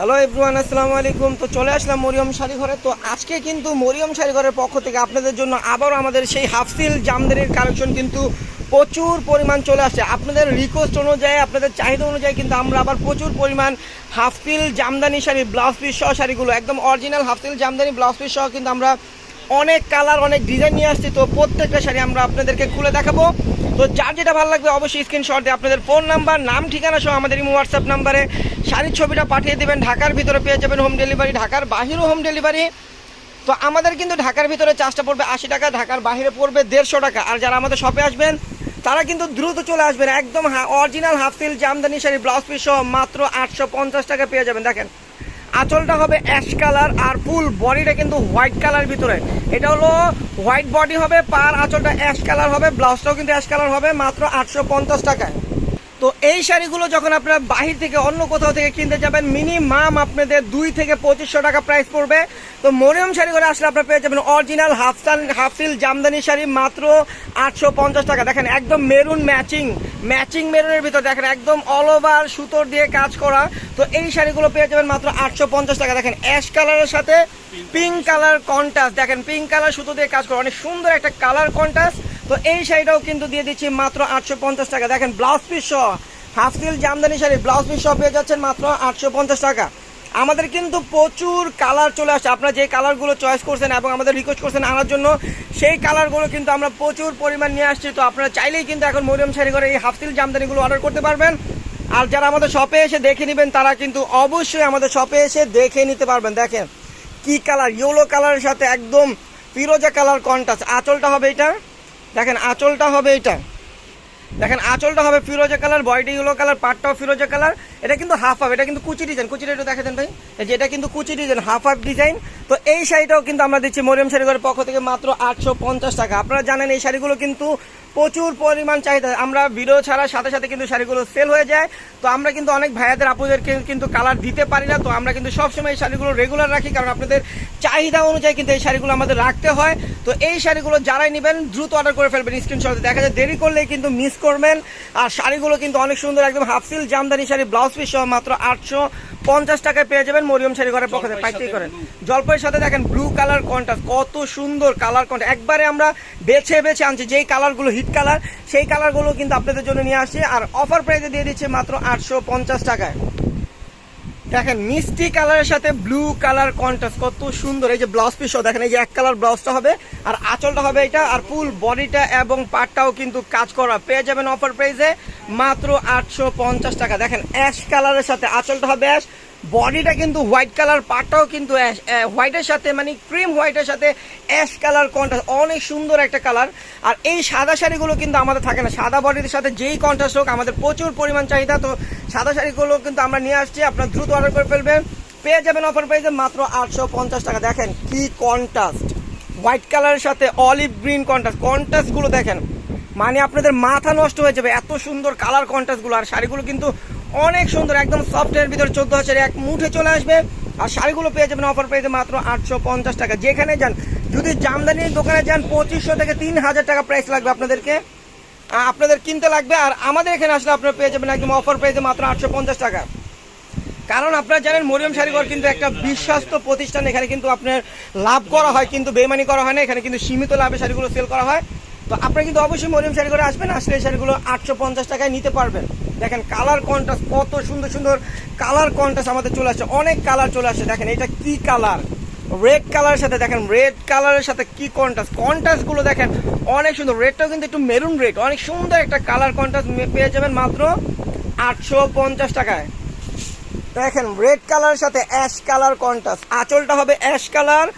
Hello everyone আসসালামু আলাইকুম। তো চলে আসলাম মরিয়ম শাড়িঘরে। তো আজকে কিন্তু মরিয়ম শাড়িঘরের পক্ষ থেকে আপনাদের জন্য আবারও আমাদের সেই হাফসিল জামদানির কালেকশন কিন্তু প্রচুর পরিমাণ চলে আসে আপনাদের রিকোয়েস্ট অনুযায়ী, আপনাদের চাহিদা অনুযায়ী কিন্তু আমরা আবার প্রচুর পরিমাণ half silk jamdani sari blouse piece সহ শাড়িগুলো, একদম original half silk jamdani blouse piece সহ কিন্তু আমরা অনেক কালার, অনেক ডিজাইন নিয়ে আসছি, তো প্রত্যেকটা শাড়ি আমরা আপনাদেরকে খুলে দেখাবো। তো যার যেটা ভালো লাগবে অবশ্যই স্ক্রিনশট দিয়ে আপনাদের ফোন নাম্বার নাম, ঠিকানা সহ আমাদের হোয়াটসঅ্যাপ নাম্বারে শাড়ির ছবিটা পাঠিয়ে দেবেন। ঢাকার ভিতরে পেয়ে যাবেন হোম ডেলিভারি ঢাকার বাহিরও হোম ডেলিভারি তো আমাদের কিন্তু ঢাকার ভিতরে চার্জটা পড়বে আশি টাকা, ঢাকার বাহিরে পড়বে দেড়শো টাকা। আর যারা আমাদের শপে আসবেন, তারা কিন্তু দ্রুত চলে আসবেন। একদম original half silk jamdani sari blouse piece সহ মাত্র আটশো পঞ্চাশ টাকা পেয়ে যাবেন। দেখেন আঁচলটা হবে অ্যাশ কালার আর ফুল বডিটা কিন্তু হোয়াইট কালার ভিতরে। এটা হলো হোয়াইট বডি হবে, পার আঁচলটা অ্যাশ কালার হবে, ব্লাউজটাও কিন্তু অ্যাশ কালার হবে, মাত্র আটশো পঞ্চাশ টাকায়। তো এই শাড়িগুলো যখন আপনারা বাহির থেকে অন্য কোথাও থেকে কিনতে যাবেন মিনিমাম আপনাদের দুই থেকে পঁচিশশো টাকা প্রাইস পড়বে। তো মরিয়ম শাড়ি করে আসলে আপনারা পেয়ে যাবেন অরিজিনাল হাফসান হাফসিল জামদানি শাড়ি, মাত্র আটশো পঞ্চাশ টাকা। দেখেন, একদম মেরুন ম্যাচিং ম্যাচিং মেরুনের ভিতর দেখেন, একদম অল ওভার সুতোর দিয়ে কাজ করা। তো এই শাড়িগুলো পেয়ে যাবেন মাত্র আটশো পঞ্চাশ টাকা। দেখেন অ্যাশ কালারের সাথে পিঙ্ক কালার কন্টাস্ট দেখেন পিঙ্ক কালার সুতো দিয়ে কাজ করা। অনেক সুন্দর একটা কালার কন্টাস্ট তো এই শাড়িটাও কিন্তু দিয়ে দিচ্ছি মাত্র আটশো পঞ্চাশ টাকা। দেখেন ব্লাউজ পিস সহ half silk jamdani sari blouse piece সহ পেয়ে যাচ্ছেন মাত্র আটশো পঞ্চাশ টাকা। আমাদের কিন্তু প্রচুর কালার চলে আসছে। আপনারা যে কালারগুলো চয়েস করছেন এবং আমাদের রিকোয়েস্ট করছেন আনার জন্য, সেই কালারগুলো কিন্তু আমরা প্রচুর পরিমাণ নিয়ে আসছি। তো আপনারা চাইলেই কিন্তু এখন মরিয়ম শাড়ি করে এই হাফ সিল জামদানিগুলো অর্ডার করতে পারবেন। আর যারা আমাদের শপে এসে দেখে নেবেন, তারা কিন্তু অবশ্যই আমাদের শপে এসে দেখে নিতে পারবেন। দেখেন, কি কালার ইয়েলো কালারের সাথে একদম ফিরোজা কালার কন্টাস আঁচলটা হবে এটা দেখেন আঁচলটা হবে এটা দেখেন আঁচলটা হবে ফিরোজা কালার বডিটি ইউলো কালার, পাটটাও ফিরোজা কালার। এটা কিন্তু হাফ হাফ এটা কিন্তু কুচি ডিজাইন কুচিটা একটু দেখা দেন ভাই। যে এটা কিন্তু কুচি ডিজাইন হাফ হাফ ডিজাইন তো এই শাড়িটাও কিন্তু আমরা দিচ্ছি মরিয়ম শাড়িঘরের পক্ষ থেকে মাত্র আটশো পঞ্চাশ টাকা। আপনারা জানেন এই শাড়িগুলো কিন্তু প্রচুর পরিমাণ চাহিদা। আমরা ভিডিও ছাড়ার সাথে সাথে কিন্তু শাড়িগুলো সেল হয়ে যায়। তো আমরা কিন্তু অনেক ভাইয়াদের, আপুদেরকে কিন্তু কালার দিতে পারি না। তো আমরা কিন্তু সবসময় এই শাড়িগুলো রেগুলার রাখি, কারণ আপনাদের চাহিদা অনুযায়ী কিন্তু এই শাড়িগুলো আমাদের রাখতে হয়। তো এই শাড়িগুলো যারাই নেবেন, দ্রুত অর্ডার করে ফেলবেন। স্ক্রিনশটে দেখা যায়, দেরি করলেই কিন্তু মিস করবেন। আর শাড়িগুলো কিন্তু অনেক সুন্দর, একদম half silk jamdani sari blouse piece সহ মাত্র আটশো পঞ্চাশ টাকায় পেয়ে যাবেন মরিয়ম শাড়ি ঘরের পক্ষ থেকে। পাইতেই করেন। জলপাইয়ের সাথে দেখেন ব্লু কালার কন্ট্রাস্ট কত সুন্দর কালার কন্ট্রাস্ট একবারে আমরা বেছে বেছে আনছি যেই কালারগুলো হিট কালার সেই কালারগুলো কিন্তু আপনাদের জন্য নিয়ে আসছি। আর অফার প্রাইসে দিয়ে দিচ্ছে মাত্র আটশো পঞ্চাশ টাকায়। দেখেন, মিষ্টি কালারের সাথে ব্লু কালার কন্ট্রাস্ট কত সুন্দর। এই যে ব্লাউজ পিসও দেখেন, এই যে এক কালার ব্লাউজটা হবে, আর আঁচলটা হবে এটা, আর ফুল বডিটা এবং পাটটাও কিন্তু কাজ করা। পেয়ে যাবেন অফার প্রাইসে মাত্র আটশো পঞ্চাশ টাকা। দেখেন অ্যাশ কালারের সাথে আঁচলটা হবে অ্যাশ বডিটা কিন্তু হোয়াইট কালার, পাটটাও কিন্তু হোয়াইটের সাথে মানে ক্রিম হোয়াইটের সাথে অ্যাশ কালার কন্ট্রাস্ট অনেক সুন্দর একটা কালার। আর এই সাদা শাড়িগুলো কিন্তু আমাদের থাকে না। সাদা বডির সাথে যেই কন্ট্রাস্ট হোক, আমাদের প্রচুর পরিমাণ চাহিদা। তো সাদা শাড়িগুলো কিন্তু আমরা নিয়ে আসছি, আপনার দ্রুত অর্ডার করে ফেলবেন। পেয়ে যাবেন অফার প্রাইসে মাত্র আটশো পঞ্চাশ টাকা। দেখেন কি কন্ট্রাস্ট হোয়াইট কালারের সাথে অলিভ গ্রিন কন্ট্রাস্ট কন্ট্রাস্টগুলো দেখেন মানে আপনাদের মাথা নষ্ট হয়ে যাবে। এত সুন্দর কালার কন্ট্রাস্টগুলো আর শাড়িগুলো কিন্তু অনেক সুন্দর, একদম সফটওয়্যার ভিতরে চোদ্দ হাজার এক মুঠে চলে আসবে। আর শাড়িগুলো পেয়ে যাবেন অফার পেয়ে মাত্র আটশো পঞ্চাশ টাকা। যেখানে যান, যদি জামদানির দোকানে যান, পঁচিশশো থেকে তিন হাজার টাকা প্রাইস লাগবে আপনাদেরকে। আপনাদের কিনতে লাগবে, আর আমাদের এখানে আসলে আপনারা পেয়ে যাবেন একদম অফার পেয়ে মাত্র আটশো পঞ্চাশ টাকা। কারণ আপনারা জানেন, মরিয়ম শাড়িঘর কিন্তু একটা বিশ্বস্ত প্রতিষ্ঠান। এখানে কিন্তু আপনার লাভ করা হয়, কিন্তু বেমানি করা হয় না। এখানে কিন্তু সীমিত লাভে শাড়িগুলো সেল করা হয়। তো আপনারা কিন্তু অবশ্যই মরিয়ম শাড়ি করে আসবেন, আসলে এই শাড়িগুলো আটশো পঞ্চাশ টাকায় নিতে পারবেন। দেখেন কালার কন্ট্রাস্ট কত সুন্দর সুন্দর কালার কন্ট্রাস্ট আমাদের চলে আসছে, অনেক কালার চলে আসছে। দেখেন এটা কি কালার রেড কালারের সাথে দেখেন রেড কালারের সাথে কি কন্ট্রাস্ট কন্ট্রাস্টগুলো দেখেন, অনেক সুন্দর। রেডটাও কিন্তু একটু মেরুন রেড অনেক সুন্দর একটা কালার কন্ট্রাস্ট পেয়ে যাবেন মাত্র আটশো পঞ্চাশ টাকায়। দেখেন রেড কালারের সাথে অ্যাশ কালার কন্ট্রাস্ট আঁচলটা হবে অ্যাশ কালার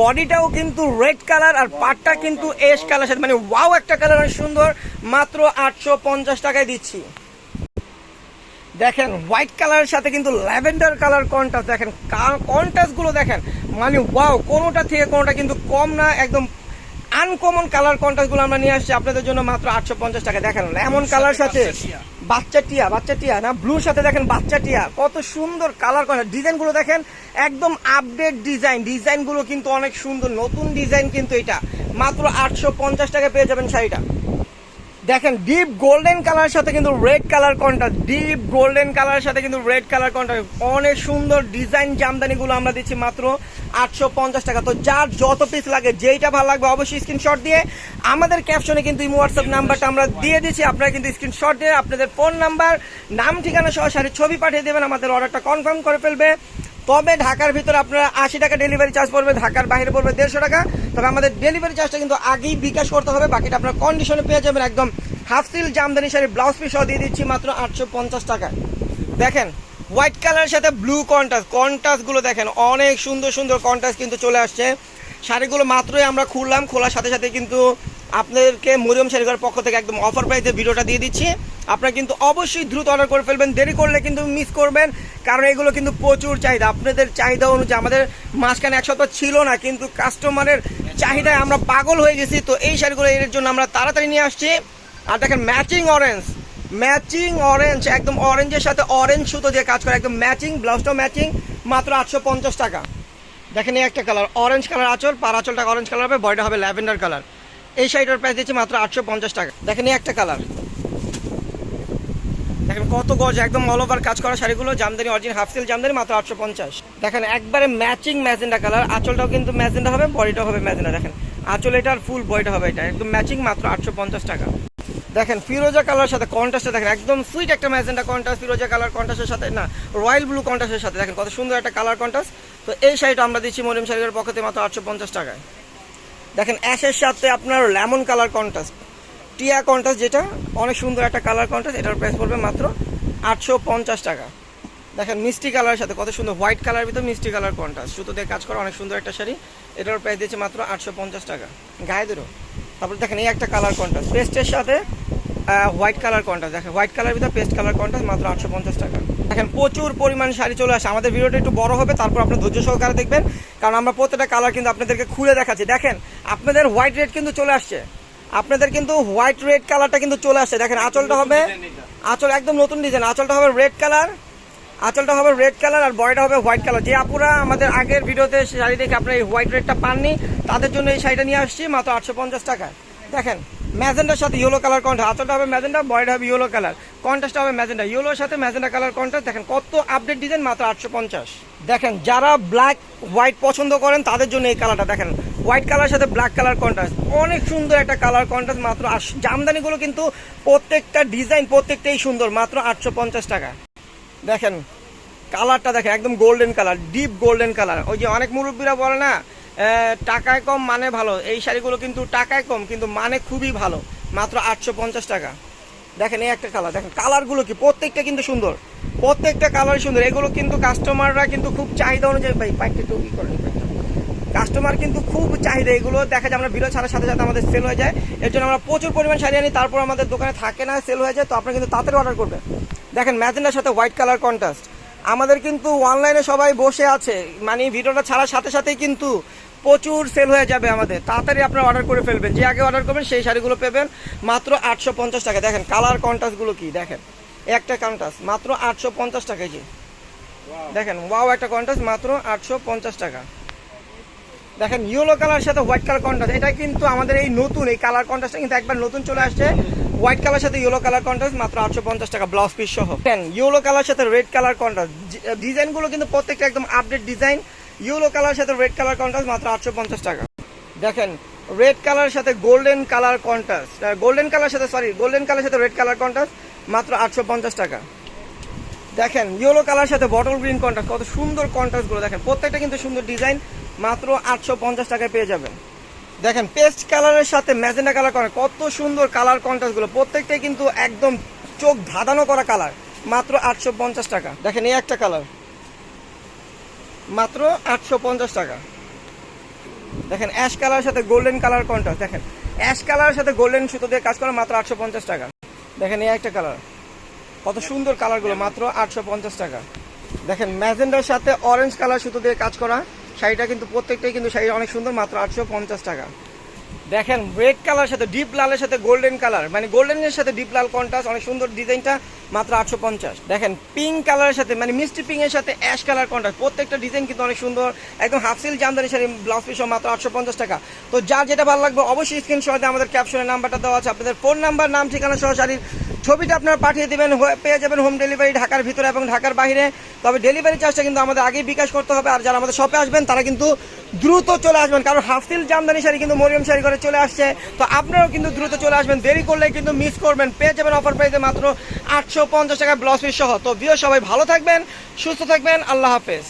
বডিটাও কিন্তু রেড কালার আর পাটটা কিন্তু অ্যাশ কালার সাথে। মানে ওয়াও একটা কালার অনেক সুন্দর, মাত্র আটশো পঞ্চাশ টাকায় দিচ্ছি। দেখেন হোয়াইট কালারের সাথে কিন্তু ল্যাভেন্ডার কালার কন্ট্রাস্ট দেখেন কন্ট্রাস্টগুলো দেখেন। মানে ওয়াও কোনোটা থেকে কোনোটা কিন্তু কম না একদম আনকমন কালার কন্ট্রাস্টগুলো আমরা নিয়ে আসছি আপনাদের জন্য মাত্র আটশো পঞ্চাশ টাকা। দেখেন লেমন কালার সাথে বাচ্চা টিয়া। বাচ্চা টিয়া না ব্লুর সাথে দেখেন বাচ্চা টিয়া কত সুন্দর কালার কন্ট্রাস্ট ডিজাইনগুলো দেখেন একদম আপডেট ডিজাইন ডিজাইনগুলো কিন্তু অনেক সুন্দর নতুন ডিজাইন কিন্তু এটা। মাত্র আটশো পঞ্চাশ টাকা পেয়ে যাবেন শাড়িটা। দেখেন ডিপ গোল্ডেন কালারের সাথে কিন্তু red colour contrast deep golden কালারের সাথে কিন্তু রেড কালার কন্ট্রাস্ট অনেক সুন্দর ডিজাইন জামদানিগুলো আমরা দিচ্ছি মাত্র আটশো পঞ্চাশ টাকা। তো যার যত পিস লাগে, যেইটা ভালো লাগবে অবশ্যই স্ক্রিনশট দিয়ে আমাদের ক্যাপশনে কিন্তু হোয়াটসঅ্যাপ নাম্বারটা আমরা দিয়ে দিচ্ছি। আপনারা কিন্তু স্ক্রিনশট দিয়ে আপনাদের ফোন নাম্বার নাম, ঠিকানা সহ ছবি পাঠিয়ে দেবেন। আমাদের অর্ডারটা কনফার্ম করে ফেলবে। তবে ঢাকার ভিতরে আপনারা আশি টাকা ডেলিভারি চার্জ পড়বে, ঢাকার বাইরে পড়বে দেড়শো টাকা? তবে আমাদের ডেলিভারি চার্জটা কিন্তু আগেই বিকাশ করতে হবে, বাকিটা আপনার কন্ডিশনে পেয়ে যাবেন একদম half silk jamdani sari blouse piece দিয়ে দিচ্ছি মাত্র আটশো পঞ্চাশ টাকায়। দেখেন হোয়াইট কালারের সাথে ব্লু কন্টাস কন্টাসগুলো দেখেন, অনেক সুন্দর সুন্দর কন্টাস কিন্তু চলে আসছে। শাড়িগুলো মাত্রই আমরা খুললাম, খোলার সাথে সাথে কিন্তু আপনাদেরকে মরিয়ম শাড়িঘরের পক্ষ থেকে একদম অফার প্রাইসে ভিডিওটা দিয়ে দিচ্ছি। আপনারা কিন্তু অবশ্যই দ্রুত অর্ডার করে ফেলবেন। দেরি করলে কিন্তু মিস করবেন, কারণ এগুলো কিন্তু প্রচুর চাহিদা। আপনাদের চাহিদা অনুযায়ী আমাদের মাঝখানে এক সপ্তাহ ছিল না, কিন্তু কাস্টমারের চাহিদায় আমরা পাগল হয়ে গেছি। তো এই শাড়িগুলো এর জন্য আমরা তাড়াতাড়ি নিয়ে আসছি। আর দেখেন ম্যাচিং অরেঞ্জ ম্যাচিং অরেঞ্জ একদম অরেঞ্জের সাথে অরেঞ্জ সুতো দিয়ে কাজ করে, একদম ম্যাচিং ব্লাউজটাও ম্যাচিং মাত্র আটশো পঞ্চাশ টাকা। দেখেন, এই একটা কালার অরেঞ্জ কালার আঁচল, পার আঁচলটা অরেঞ্জ কালার হবে বয়টা হবে ল্যাভেন্ডার কালার এই শাড়িটার প্রাইস দিচ্ছি মাত্র আটশো পঞ্চাশ টাকা। দেখেন, এই একটা কালার দেখেন কত গজ একদম অল ওভার কাজ করা শাড়িগুলো, jamdani origin half silk jamdani, মাত্র আটশো পঞ্চাশ। দেখেন একবারে ম্যাচিং ম্যাজেন্ডা কালার আঁচলটাও কিন্তু ম্যাজেন্ডা হবে বডিটাও হবে ম্যাজেন্ডা দেখেন। আঁচল এটার ফুল বডিটা হবে এটা, একদম ম্যাচিং মাত্র আটশো পঞ্চাশ টাকা। দেখেন ফিরোজা কালার সাথে কন্ট্রাস্টে দেখেন, একদম সুইট একটা ম্যাজেন্ডা কন্ট্রাস্ট ফিরোজা কালার কন্ট্রাস্টের সাথে না রয়্যাল ব্লু কন্ট্রাস্টের সাথে, দেখেন কত সুন্দর একটা কালার কন্ট্রাস্ট তো এই শাড়িটা আমরা দিচ্ছি মরিয়ম শাড়ির পক্ষ থেকে মাত্র আটশো পঞ্চাশ টাকায়। দেখেন অ্যাশের সাথে আপনার লেমন কালার কন্ট্রাস্ট টিয়া কন্ট্রাস্ট যেটা, অনেক সুন্দর একটা কালার কন্ট্রাস্ট এটার প্রাইস পড়বে মাত্র আটশো পঞ্চাশ টাকা। দেখেন, মিষ্টি কালারের সাথে কত সুন্দর হোয়াইট কালার ভিতর মিষ্টি কালার কন্ট্রাস্ট সুতো দিয়ে কাজ করা অনেক সুন্দর একটা শাড়ি, এটার প্রাইস দিয়েছে মাত্র আটশো পঞ্চাশ টাকা। গায়ে দেরো তারপর দেখেন, এই একটা কালার কন্ট্রাস্ট পেস্টের সাথে হোয়াইট কালার কন্ট্রাস্ট দেখেন হোয়াইট কালার ভিতর পেস্ট কালার কন্ট্রাস্ট মাত্র আটশো পঞ্চাশ টাকা। দেখেন, প্রচুর পরিমাণ শাড়ি চলে আসে। আমাদের ভিডিওটা একটু বড় হবে, তারপর আপনার ধৈর্য সহকারে দেখবেন। কারণ আমরা প্রত্যেকটা কালার কিন্তু আপনাদেরকে খুলে দেখাচ্ছি। দেখেন, আপনাদের হোয়াইট রেড কিন্তু চলে আসছে। আপনাদের কিন্তু হোয়াইট রেড কালারটা কিন্তু চলে আসছে। দেখেন, আঁচলটা হবে আঁচল একদম নতুন ডিজাইন আঁচলটা হবে রেড কালার আঁচলটা হবে রেড কালার আর বডিটা হবে হোয়াইট কালার যে আপুরা আমাদের আগের ভিডিওতে শাড়ি দেখে আপনারা এই হোয়াইট রেডটা পাননি, তাদের জন্য এই শাড়িটা নিয়ে আসছি মাত্র আটশো পঞ্চাশ টাকায়। দেখেন, ম্যাজেন্ডার সাথে ইয়েলো কালার কন্ট্রাস্ট আঁচলটা হবে ম্যাজেন্ডা, বডিটা হবে ইয়েলো কালার কন্ট্রাস্টটা হবে ম্যাজেন্ডা। ইয়েলোর সাথে ম্যাজেন্ডা কালার কন্ট্রাস্ট দেখেন, কত আপডেট ডিজাইন মাত্র আটশো পঞ্চাশ। দেখেন, যারা ব্ল্যাক হোয়াইট পছন্দ করেন, তাদের জন্য এই কালারটা দেখেন হোয়াইট কালার সাথে ব্ল্যাক কালার কন্ট্রাস্ট। অনেক সুন্দর একটা কালার কন্ট্রাস্ট মাত্র জামদানিগুলো কিন্তু প্রত্যেকটা ডিজাইন প্রত্যেকটাই সুন্দর, মাত্র আটশো পঞ্চাশ টাকা। দেখেন, কালারটা দেখেন, একদম golden colour deep golden colour. ওই যে অনেক মুরব্বীরা বলে না টাকায় কম মানে ভালো। এই শাড়িগুলো কিন্তু টাকায় কম, কিন্তু মানে খুবই ভালো, মাত্র আটশো পঞ্চাশ টাকা। দেখেন, এই একটা কালার। দেখেন, কালারগুলো কি, প্রত্যেকটা কিন্তু সুন্দর, প্রত্যেকটা কালার সুন্দর। এগুলো কিন্তু কাস্টমাররা কিন্তু খুব চাহিদা অনুযায়ী ভাই পাইকটা একটু ই করেন কাস্টমার কিন্তু খুব চাহিদা, এগুলো দেখা যায় আমরা ভিডিও ছাড়ার সাথে সাথে আমাদের সেল হয়ে যায়। এর জন্য আমরা প্রচুর পরিমাণ শাড়ি আনি, তারপর আমাদের দোকানে থাকে না সেল হয়ে যায়, তো আপনারা কিন্তু তাড়াতাড়ি অর্ডার করবেন। দেখেন ম্যাজেন্ডার সাথে হোয়াইট কালার কন্ট্রাস্ট আমাদের কিন্তু অনলাইনে সবাই বসে আছে মানে ভিডিওটা ছাড়ার সাথে সাথেই কিন্তু প্রচুর সেল হয়ে যাবে আমাদের। তাড়াতাড়ি আপনারা অর্ডার করে ফেলবেন, যে আগে অর্ডার করবেন, সেই শাড়িগুলো পেবেন, মাত্র আটশো পঞ্চাশ টাকা। দেখেন কালার কন্ট্রাস্টগুলো কি, দেখেন। একটা কন্ট্রাস্ট মাত্র আটশো পঞ্চাশ টাকা জি দেখেন ওয়াও একটা কন্ট্রাস্ট মাত্র আটশো পঞ্চাশ টাকা। দেখেন ইয়েলো কালার সাথে হোয়াইট কালার কন্ট্রাস্ট এটা কিন্তু আমাদের এই নতুন, এই কালার কন্ট্রাস্টটা কিন্তু একবার নতুন চলে আসছে। হোয়াইট কালার সাথে ইয়েলো কালার কন্ট্রাস্ট মাত্র আটশো পঞ্চাশ টাকা ব্লাউজ পিস সহ। ইয়েলো কালার সাথে রেড কালার কন্ট্রাস্ট ডিজাইনগুলো কিন্তু প্রত্যেকটা একদম আপডেট ডিজাইন ইয়েলো কালার সাথে রেড কালার কন্ট্রাস্ট মাত্র আটশো পঞ্চাশ টাকা। দেখেন রেড কালার সাথে golden colour contrast golden colour সাথে সরি গোল্ডেন কালার সাথে রেড কালার কন্ট্রাস্ট মাত্র আটশো পঞ্চাশ টাকা। দেখেন ইয়েলো কালার সাথে বটল গ্রিন কন্ট্রাস্ট কত সুন্দর কন্ট্রাস্টগুলো দেখেন, প্রত্যেকটা কিন্তু সুন্দর ডিজাইন মাত্র আটশো পঞ্চাশ টাকায় পেয়ে যাবেন। দেখেন পেস্ট কালারের সাথে ম্যাজেন্ডা কালার করা কত সুন্দর কালার কন্ট্রাস্টগুলো প্রত্যেকটাই কিন্তু একদম চোখ ধাঁধানো করা কালার মাত্র আটশো পঞ্চাশ টাকা। দেখেন, এই একটা কালার মাত্র আটশো পঞ্চাশ টাকা। দেখেন অ্যাশ কালারের সাথে গোল্ডেন কালার কন্ট্রাস্ট দেখেন। অ্যাশ কালারের সাথে গোল্ডেন সুতো দিয়ে কাজ করা মাত্র আটশো পঞ্চাশ টাকা। দেখেন, এই একটা কালার কত সুন্দর কালারগুলো মাত্র আটশো পঞ্চাশ টাকা। দেখেন ম্যাজেন্ডার সাথে অরেঞ্জ কালার সুতো দিয়ে কাজ করা শাড়িটা কিন্তু প্রত্যেকটাই কিন্তু শাড়ি অনেক সুন্দর মাত্র আটশো পঞ্চাশ টাকা। দেখেন রেড কালার সাথে ডিপ লালের সাথে গোল্ডেন কালার মানে গোল্ডেনের সাথে ডিপ লাল কন্ট্রাস্ট অনেক সুন্দর ডিজাইনটা মাত্র আটশো পঞ্চাশ। দেখেন পিঙ্ক কালারের সাথে মানে মিষ্টি পিঙ্ক এর সাথে অ্যাশ কালার কন্ট্রাস্ট প্রত্যেকটা ডিজাইন কিন্তু অনেক সুন্দর। একদম half silk jamdani sari blouse piece মাত্র আটশো পঞ্চাশ টাকা। তো যার যেটা ভালো লাগবে অবশ্যই স্ক্রিনশটে আমাদের ক্যাপশনের নাম্বারটা দেওয়া আছে। আপনাদের ফোন নাম্বার নাম, ঠিকানা সহ শাড়ির ছবিটা আপনারা পাঠিয়ে দেবেন। পেয়ে যাবেন হোম ডেলিভারি ঢাকার ভিতরে এবং ঢাকার বাইরে। তবে ডেলিভারি চার্জটা কিন্তু আমাদের আগেই বিকাশ করতে হবে। আর যারা আমাদের শপে আসবেন, তারা কিন্তু দ্রুত চলে আসবেন। কারণ হাফসিল জামদানি শাড়ি কিন্তু মরিয়ম শাড়ি করে চলে আসছে। তো আপনারাও কিন্তু দ্রুত চলে আসবেন। দেরি করলে কিন্তু মিস করবেন। পেয়ে যাবেন অফার প্রাইসে মাত্র আটশো পঞ্চাশ টাকা ব্লাউজ পিস সহ। তো বিয়ে সবাই ভালো থাকবেন, সুস্থ থাকবেন। আল্লাহ হাফেজ।